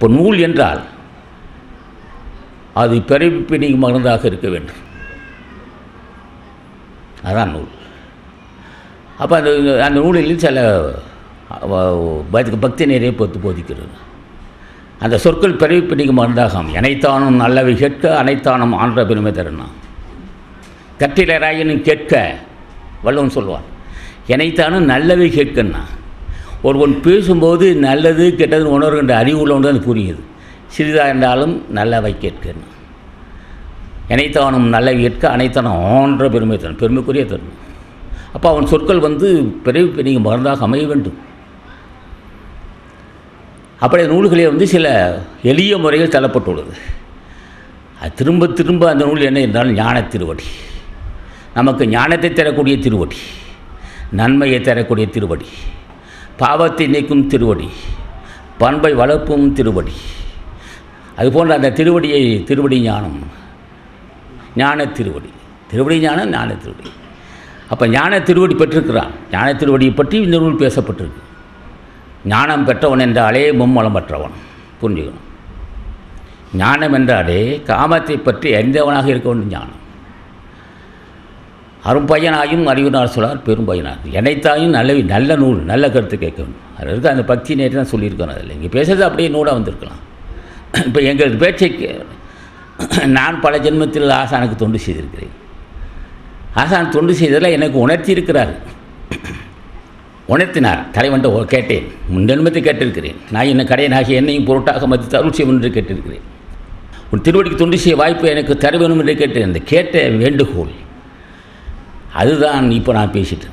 இப்போ நூல் என்றால் அது பிறப்பினை மருந்தாக இருக்க வேண்டும். அதான் நூல். அப்போ அந்த அந்த நூலில் சில பக்தி- பக்தி நிறைய பொத்து போதிக்கிறது. அந்த சொற்கள் பிறப்பினைக்கு மருந்தாகும். அனைத்தானும் நல்லவை கேட்க அனைத்தானும் ஆன்ற பெருமை தருணா கற்றிலராயினும் கேட்க வல்லவன் சொல்லுவான் இணைத்தானும் நல்லவை கேட்கன்னா ஒருவன் பேசும்போது நல்லது கெட்டது உணர்கின்ற அறிவு உள்ளவன் தான் புரியுது சிறிதாக இருந்தாலும் நல்லவை கேட்கணும் இணைத்தவனும் நல்லவை கேட்க அனைத்தனும் ஆன்ற பெருமை தரும் பெருமைக்குரிய தரும் அப்போ அவன் சொற்கள் வந்து பிறகு பெரிய மருந்தாக அமைய வேண்டும். அப்படி நூல்களே வந்து சில எளிய முறையில் தள்ளப்பட்டுள்ளது. அது திரும்ப திரும்ப அந்த நூல் என்ன என்றால் ஞான திருவடி. நமக்கு ஞானத்தை தரக்கூடிய திருவடி நன்மையை தரக்கூடிய திருவடி. பாவத்தை நீக்கும் திருவடி பண்பை வளர்ப்பும் திருவடி. அதுபோன்ற அந்த திருவடியை திருவடி ஞானம் ஞான திருவடி. திருவடி ஞானம் ஞான திருவடி. அப்போ ஞான திருவடி பெற்றிருக்கிறான். ஞான திருவடியை பற்றி இந்த நூல் பேசப்பட்டிருக்கு. ஞானம் பெற்றவன் என்றாலே மும்மலம் பெற்றவன் புரிஞ்சுக்கணும். ஞானம் என்றாலே காமத்தை பற்றி அறிந்தவனாக இருக்க வேண்டும் ஞானம். அரும்பயனாயும் அறிவினார் சொல்லார் பெரும்பயனார். என்னைத்தாயும் நல்ல நல்ல நூல் நல்ல கருத்து கேட்க வேண்டும் அதில் இருக்க அந்த பக்தி நேற்று தான் சொல்லியிருக்கோம் அதில். இங்கே பேசுறது அப்படியே நூலாக வந்திருக்கலாம். இப்போ எங்கள் பேச்சை கே- நான் பல ஜென்மத்தில் ஆசானுக்கு தொண்டு செய்திருக்கிறேன். ஆசான் தொண்டு செய்ததில் எனக்கு உணர்த்தி இருக்கிறார் உணர்த்தினார். தலைவன்ட்ட கேட்டேன். முன் ஜென்மத்தை கேட்டிருக்கிறேன். நான் என்ன கடையனாகி என்னையும் பொருட்டாக மதித்து அருள் செய்யும் என்று கேட்டிருக்கிறேன். உன் திருவடிக்கு தொண்டு செய்ய வாய்ப்பு எனக்கு தர வேணும் என்று கேட்டேன். அந்த கேட்ட வேண்டுகோள் அதுதான் இப்போ நான் பேசிட்டு